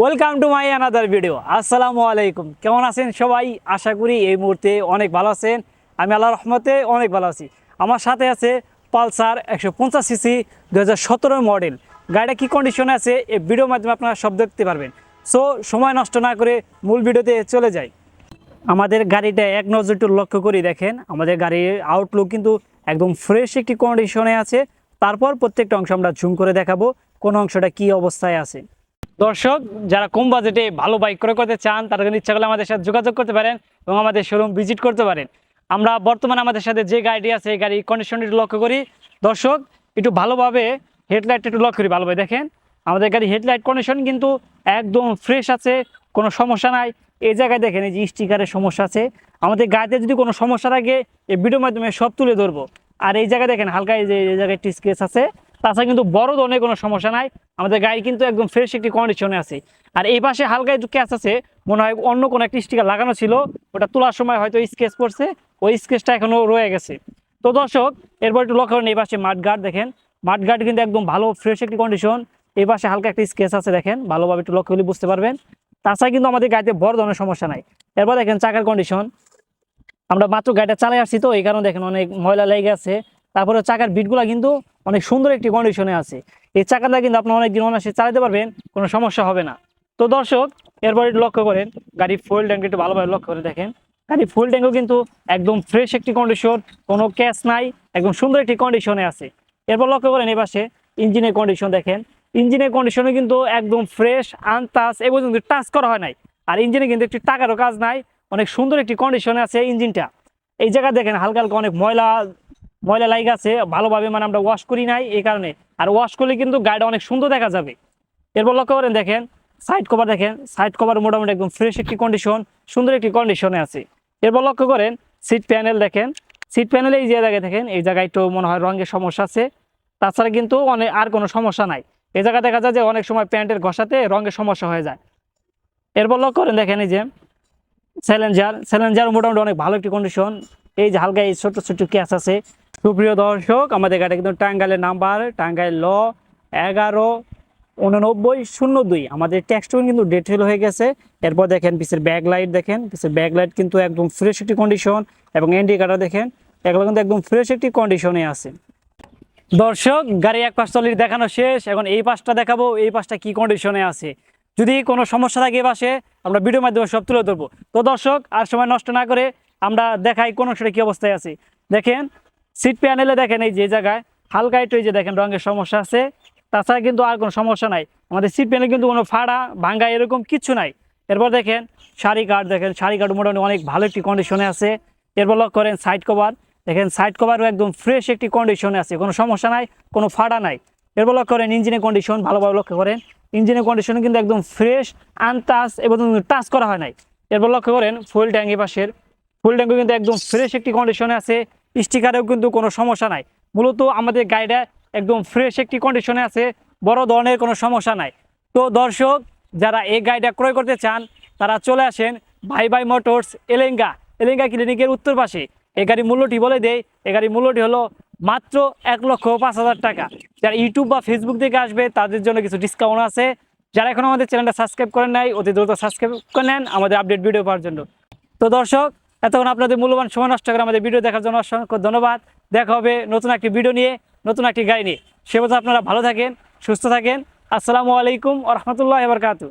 Welcome to my another video আসসালামু আলাইকুম কেমন আছেন সবাই? আশা করি এই মুহূর্তে অনেক ভালো আছেন। আমি আল্লাহ রহমতে অনেক ভালো আছি। আমার সাথে আছে পালসার একশো পঞ্চাশ সিসি দু হাজার সতেরো মডেল। গাড়িটা কী কন্ডিশনে আছে? এই ভিডিওর মাধ্যমে আপনারা সব দেখতে পারবেন। সো সময় নষ্ট না করে মূল ভিডিওতে চলে যাই। আমাদের গাড়িটা এক নজর একটু লক্ষ্য করি দেখেন। আমাদের গাড়ির আউটলুক কিন্তু একদম ফ্রেশ একটি কন্ডিশনে আছে। তারপর প্রত্যেকটা অংশ আমরা ঝুম করে দেখাবো। কোন অংশটা কি অবস্থায় আছে। দর্শক, যারা কম বাজেটে ভালো বাইক ক্রয় করতে চান তারা কিন্তু ইচ্ছা করলে আমাদের সাথে যোগাযোগ করতে পারেন এবং আমাদের শোরুম ভিজিট করতে পারেন। আমরা বর্তমানে আমাদের সাথে যে গাড়িটি আছে, এই গাড়ির কন্ডিশনটি লক্ষ্য করি। দর্শক, একটু ভালোভাবে হেডলাইটটা একটু লক্ষ্য করি ভালোভাবে, দেখেন। আমাদের গাড়ি হেডলাইট কন্ডিশন কিন্তু একদম ফ্রেশ আছে, কোনো সমস্যা নাই। এই জায়গায় দেখেন, এই যে স্টিকারের সমস্যা আছে। আমাদের গাড়িতে যদি কোনো সমস্যা থাকে, এই ভিডিওর মাধ্যমে সব তুলে ধরবো। আর এই জায়গায় দেখেন, হালকা এই যে, এই জায়গায় একটি স্কেচ আছে। তাছাড়া কিন্তু বড় ধরনের কোনো সমস্যা নাই। আমাদের গাড়ি কিন্তু একদম ফ্রেশ একটি কন্ডিশনে আছে। আর এই পাশে হালকা একটু ক্যাচ আছে, মনে হয় অন্য কোনো একটি স্টিকার লাগানো ছিল, ওটা তোলার সময় হয়তো স্কেচ পড়ছে ওই স্কেচটা এখনও রয়ে গেছে। তো দর্শক, এরপর একটু লক্ষ্য করেন, এই পাশে মাঠগার্ড দেখেন। মাঠগার্ড কিন্তু একদম ভালো ফ্রেশ একটি কন্ডিশন এই পাশে হালকা একটা স্কেচ আছে দেখেন, ভালোভাবে একটু লক্ষ্য করলে বুঝতে পারবেন। তাছাড়া কিন্তু আমাদের গাড়িতে বড় ধরনের সমস্যা নাই। এরপর দেখেন চাকার কন্ডিশন আমরা মাত্র গাড়িটা চালাই আসছি তো, এই কারণে দেখেন অনেক ময়লা লেগে আছে। তারপরে চাকার বিটগুলো কিন্তু অনেক সুন্দর একটি কন্ডিশনে আছে। এই চাকাটা কিন্তু আপনি অনেকদিন অনায়াসে চালাতে পারবেন, কোনো সমস্যা হবে না। তো দর্শক, এরপর লক্ষ্য করেন গাড়ি ফুয়েল ট্যাঙ্ক একটু ভালোভাবে লক্ষ্য করে দেখেন। গাড়ি ফুল ট্যাঙ্কও কিন্তু একদম ফ্রেশ একটি কন্ডিশন কোনো ক্যাশ নাই, একদম সুন্দর একটি কন্ডিশনে আছে। এরপর লক্ষ্য করেন এই পাশে ইঞ্জিনের কন্ডিশন দেখেন। ইঞ্জিনের কন্ডিশনে কিন্তু একদম ফ্রেশ আনতাস এবং কিন্তু টাচ করা হয় নাই। আর ইঞ্জিনে কিন্তু একটি টাকারও কাজ নাই, অনেক সুন্দর একটি কন্ডিশনে আছে ইঞ্জিনটা এই জায়গা দেখেন হালকা হালকা অনেক ময়লা ময়লা লাইগ আছে, ভালোভাবে মানে আমরা ওয়াশ করি নাই এই কারণে। আর ওয়াশ করলে কিন্তু গাড়িটা অনেক সুন্দর দেখা যাবে। এরপর লক্ষ্য করেন দেখেন সাইড কভার দেখেন সাইড কভার মোটামুটি একদম ফ্রেশ একটি কন্ডিশন সুন্দর একটি কন্ডিশনে আছে। এরপর লক্ষ্য করেন সিট প্যানেল দেখেন। সিট প্যানেলে এই জায়গায় দেখেন, এই জায়গায় একটু মনে হয় রঙের সমস্যা আছে। তাছাড়া কিন্তু অনেক আর কোনো সমস্যা নাই। এই জায়গায় দেখা যায় যে অনেক সময় প্যান্টের ঘষাতে রঙের সমস্যা হয়ে যায়। এরপর লক্ষ্য করেন দেখেন এই যে স্যালেঞ্জার স্যালেঞ্জার মোটামুটি অনেক ভালো একটি কন্ডিশন এই যে হালকা এই ছোটো ছোটো ক্যাচ আছে। সুপ্রিয় দর্শক, আমাদের গাড়ি কিন্তু টাঙ্গাইলের নাম্বার, টাঙ্গাইল ল এগারো উননব্বই শূন্য দুই। আমাদের ট্যাক্সটুন কিন্তু ডেট ফেল হয়ে গেছে। এরপর দেখেন পিসের ব্যাক লাইট দেখেন। পিসের ব্যাক লাইট কিন্তু একদম ফ্রেশ একটি কন্ডিশন এবং ইন্ডিকেটার দেখেন। এগুলো কিন্তু একদম ফ্রেশ একটি কন্ডিশনে আছে। দর্শক, গাড়ি এক পাশ তলির দেখানো শেষ। এখন এই পাশটা দেখাবো, এই পাশটা কি কন্ডিশনে আছে। যদি কোনো সমস্যা থাকে এই পাশে, আমরা ভিডিও মাধ্যমে সব তুলে ধরবো। তো দর্শক, আর সময় নষ্ট না করে আমরা দেখাই কোন সেটা কি অবস্থায় আছে। দেখেন সিট প্যানেলে দেখেন এই যে জায়গায়, হালকা একটু যে দেখেন রঙের সমস্যা আছে। তাছাড়া কিন্তু আর কোনো সমস্যা নাই। আমাদের সিট প্যানেলে কিন্তু কোনো ফাড়া, ভাঙ্গা এরকম কিছু নাই। এরপর দেখেন শাড়ি কাঠ দেখেন শাড়ি কাঠ মোটামুটি অনেক ভালো একটি কন্ডিশনে আছে। এরপর লক্ষ্য করেন সাইড কভার দেখেন সাইড কভারও একদম ফ্রেশ একটি কন্ডিশনে আছে। কোনো সমস্যা নাই, কোনো ফাড়া নাই। এরপর লক্ষ্য করেন ইঞ্জিনের কন্ডিশন ভালোভাবে লক্ষ্য করেন। ইঞ্জিনের কন্ডিশন কিন্তু একদম ফ্রেশ আনটাচ এবং টাচ করা হয় নাই। এরপর লক্ষ্য করেন ফুল ট্যাঙ্কি পাশের। ফুল ট্যাঙ্কি কিন্তু একদম ফ্রেশ একটি কন্ডিশনে আছে। স্টিকারেও কিন্তু কোনো সমস্যা নাই। মূলত আমাদের গাড়িটা একদম ফ্রেশ একটি কন্ডিশনে আছে, বড় ধরনের কোনো সমস্যা নাই। তো দর্শক, যারা এই গাড়িটা ক্রয় করতে চান, তারা চলে আসেন ভাই ভাই মোটরস এলেঙ্গা। এলেঙ্গা ক্লিনিকের উত্তর পাশে। এই গাড়ির মূল্যটি বলে দেয় এই গাড়ির মূল্যটি হলো মাত্র এক লক্ষ পাঁচ হাজার টাকা। যারা ইউটিউব বা ফেসবুক থেকে আসবে, তাদের জন্য কিছু ডিসকাউন্ট আছে। যারা এখন আমাদের চ্যানেলটা সাবস্ক্রাইব করেন নাই, অতি দ্রুত সাবস্ক্রাইব করে নেন আমাদের আপডেট ভিডিও পাওয়ার জন্য। তো দর্শক এতক্ষণ আপনাদের মূল্যবান সময় নষ্ট করে আমাদের ভিডিও দেখার জন্য অসংখ্য ধন্যবাদ। দেখা হবে নতুন একটি ভিডিও নিয়ে, নতুন একটি গাড়ি নিয়ে। সে আপনারা ভালো থাকেন, সুস্থ থাকেন। আসসালামু আলাইকুম ও রহমতুল্লাহ বরকাতু